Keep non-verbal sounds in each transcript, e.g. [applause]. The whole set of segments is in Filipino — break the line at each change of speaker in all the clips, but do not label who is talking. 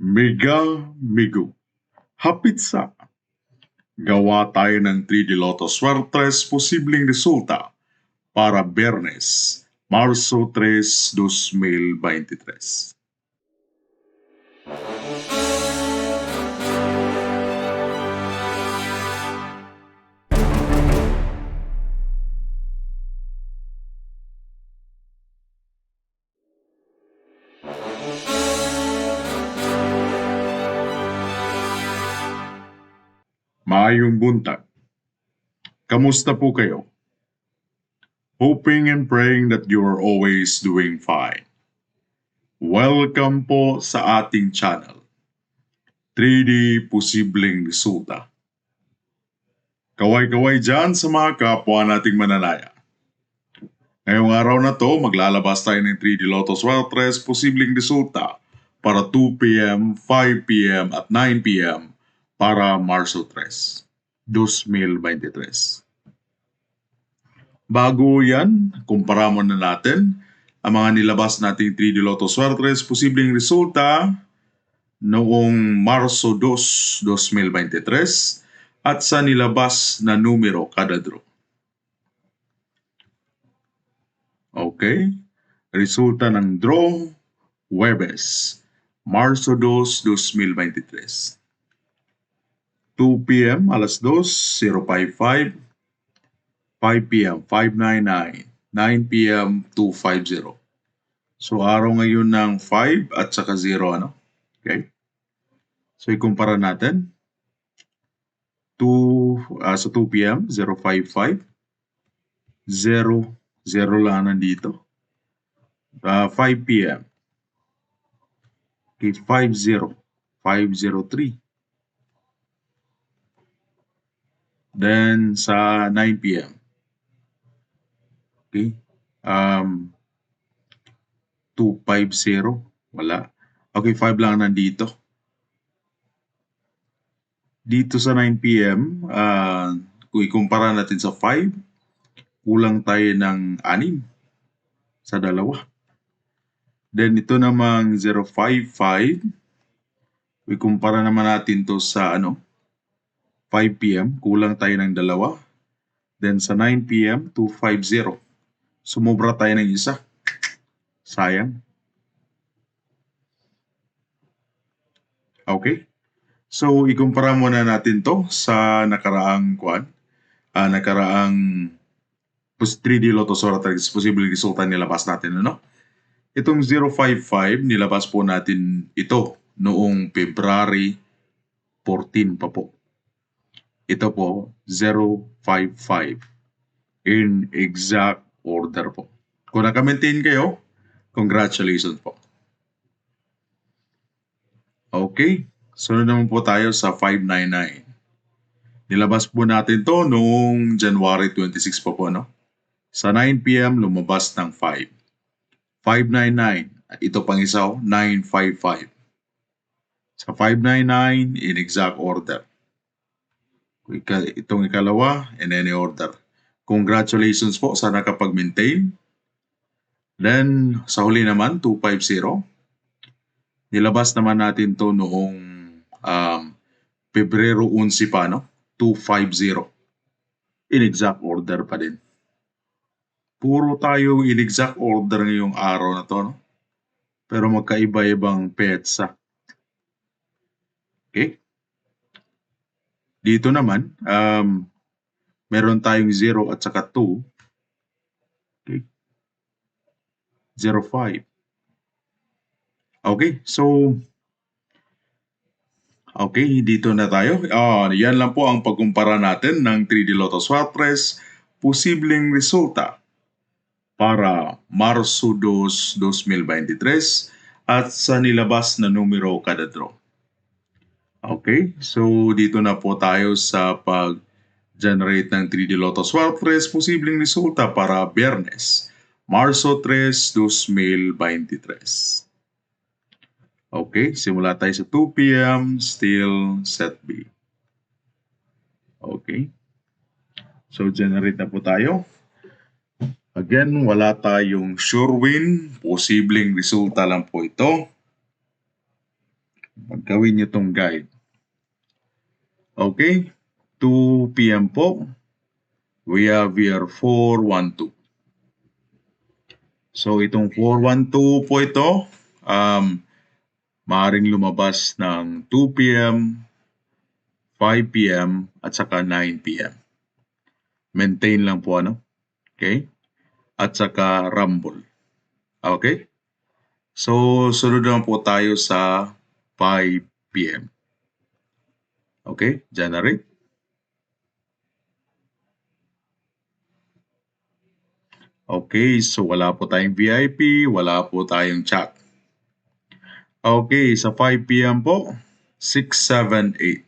Miga Migo. Hapit sa. Gawa tayo ng 3D Lotto Swertres posibleng resulta para Bernes, Marso 3, 2023. Maayong buntag. Kamusta po kayo? Hoping and praying that you are always doing fine. Welcome po sa ating channel. 3D Posibleng Resulta. Kaway-kaway dyan sa mga kapwa nating mananaya. Ngayong araw na to, maglalabas tayo ng 3D Lotto Swertres Posibleng Resulta para 2pm, 5pm at 9pm para Marso 3, 2023. Bago yan, kumpara muna natin ang mga nilabas nating 3D Lotto Swertres posibleng resulta noong Marso 2, 2023 at sa nilabas na numero kada draw. Okay? Resulta ng draw, Webes, Marso 2, 2023. 2 p.m. alas 2, 055. 5 p.m. 599. 9 p.m. 250. So araw ngayon ng 5 at saka 0 ano? Okay? So ikumpara natin. 2 uh, sa 2 p.m. 055 0 0 lang nandito. Uh, 5 p.m. Okay, 50 503 Then sa 9 p.m. Okay. Um, 250. Wala. Okay, 5 lang nandito. Dito sa 9 p.m., uh, kung ikumpara natin sa 5, kulang tayo ng 6 sa dalawa. Then ito namang 055, ikumpara naman natin to sa ano, 5 p.m. Kulang tayo ng dalawa. Then sa 9 p.m. 250. Sumobra tayo ng isa. Sayang. Okay. So, ikumpara muna natin to sa nakaraang kuan. Uh, nakaraang 3D Lotto Soratrix posible resulta nilabas natin ano. Itong 055 nilabas po natin ito noong February 14 pa po. Ito po 055 in exact order po. Kung naka-maintain kayo, congratulations po. Okay. Sunod naman po tayo sa 599. Nilabas po natin to noong January 26 po po, no? Sa 9 p.m. lumabas ng 5. 599. At ito pang isa, 955. Sa 599, in exact order. Itong ikalawa, in any order. Congratulations po sa nakapag-maintain. Then, sa huli naman, 250. Nilabas naman natin to noong um, Pebrero 11 pa, no? 250. In exact order pa din. Puro tayo in exact order ngayong araw na to, no? Pero magkaiba-ibang petsa. Okay? Dito naman, um, meron tayong 0 at saka 2. Okay. 0.5. Okay, so Okay, dito na tayo. Uh, yan lang po ang pagkumpara natin ng 3D Lotto Swap Press. Posibleng resulta para Marso 2, 2023 at sa nilabas na numero kada draw. Okay, so dito na po tayo sa pag-generate ng 3D Lotto Swap Press. Posibleng resulta para Biyernes, Marso 3, 2023. Okay, simula tayo sa 2 p.m. Still set B. Okay. So, generate na po tayo. Again, wala tayong sure win. Posibleng resulta lang po ito. Gawin niyo tong guide. Okay? 2 p.m. po. We have here 412. So itong 412 po ito, um, maaaring lumabas ng 2 p.m., 5 p.m., at saka 9 p.m. Maintain lang po ano. Okay? At saka rumble. Okay? So, sunod naman po tayo sa 5 p.m. Okay? Generate. Okay, so wala po tayong VIP, wala po tayong chat. Okay, sa 5 p.m. po, 6, 7, 8.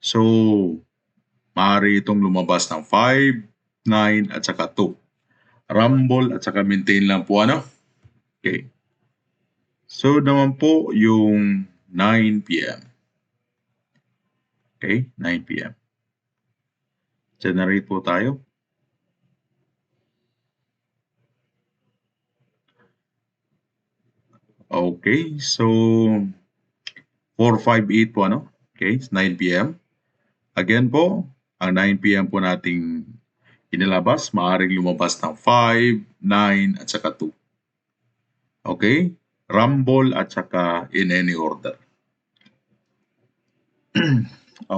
So, maaari itong lumabas ng 5, 9, at saka 2. Rumble at saka maintain lang po ano. Okay. So naman po yung 9 p.m. Okay, 9 p.m. Generate po tayo. Okay, so 458 po ano? Okay, 9 p.m. Again po, ang 9 p.m. po nating inilabas, maaaring lumabas ng 5, 9, at saka 2. Okay? Rumble at saka in any order. [clears throat]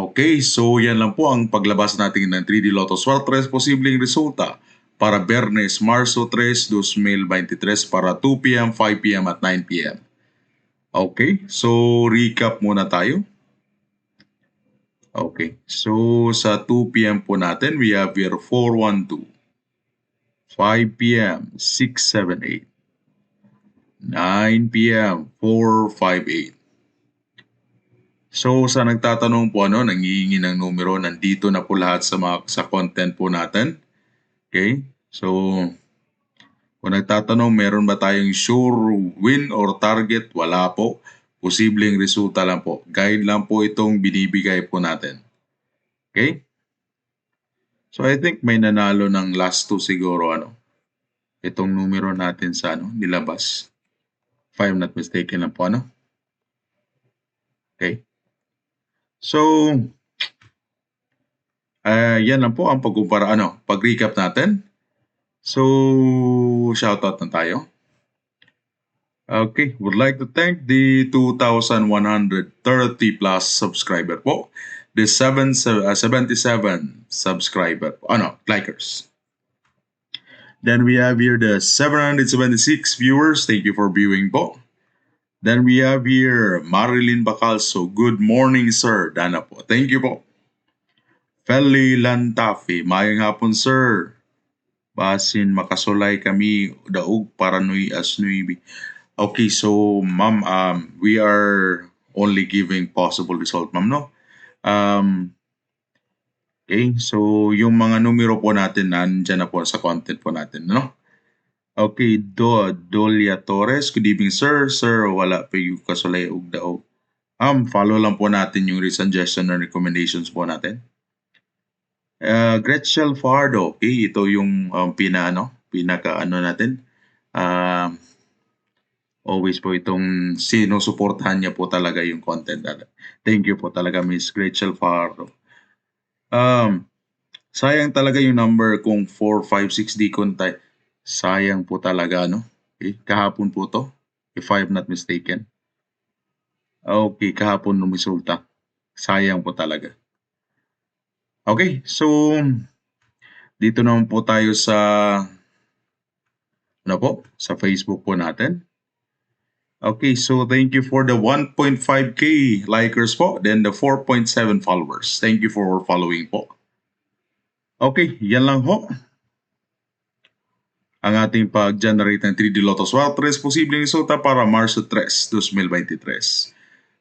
okay, so yan lang po ang paglabas natin ng 3D Lotto Swap 3 posibleng resulta para Bernes, Marso 3, 2023 para 2 p.m., 5 p.m. at 9 p.m. Okay, so recap muna tayo. Okay, so sa 2 p.m. po natin, we have here 412. 5 p.m., 678. 9 p.m., 458. So sa nagtatanong po ano, nangihingi ng numero, nandito na po lahat sa, mga, sa content po natin. Okay? So, kung nagtatanong, meron ba tayong sure win or target? Wala po. Posibleng resulta lang po. Guide lang po itong binibigay po natin. Okay? So, I think may nanalo ng last two siguro, ano? Itong numero natin sa, ano, nilabas. I'm not mistaken lang po, ano? Okay? So, uh, yan lang po ang pagkumpara, ano, pag-recap natin. So, shoutout na tayo. Okay, would like to thank the 2,130 plus subscriber po. The 7, uh, 77 subscriber, ano, likers. Then we have here the 776 viewers. Thank you for viewing po. Then we have here Marilyn Bacalso. Good morning, sir. Dana po. Thank you po. Feli Lantafi. Mayang hapon, sir. Basin makasulay kami daog paranoy as nuibi. Okay, so ma'am, um, we are only giving possible result, ma'am, no? Um, okay, so yung mga numero po natin nandyan na po sa content po natin, no? Okay, Do Dolia Torres, good evening sir. Sir, wala pa yung kasulay og daog. Um, follow lang po natin yung suggestion and recommendations po natin. Uh, Gretchen Fardo, okay, ito yung um, pina, ano, pinaka ano natin. Um, always po itong sinusuportahan niya po talaga yung content natin. Thank you po talaga Miss Gretchen Fardo. Um, sayang talaga yung number kung 456D contact. Sayang po talaga, no? Okay, kahapon po to, if I'm not mistaken. Okay, kahapon nung resulta. Sayang po talaga. Okay, so dito naman po tayo sa ano po, sa Facebook po natin. Okay, so thank you for the 1.5k likers po, then the 4.7 followers. Thank you for following po. Okay, yan lang po. Ang ating pag-generate ng 3D Lotto Swap 3 posibleng resulta para Marso 3, 2023.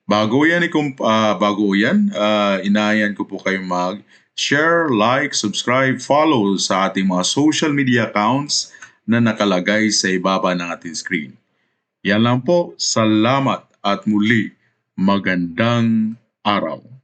Bago yan, uh, bago yan, uh, inayan ko po kayong mag share, like, subscribe, follow sa ating mga social media accounts na nakalagay sa ibaba ng ating screen. Yan lang po. Salamat at muli magandang araw.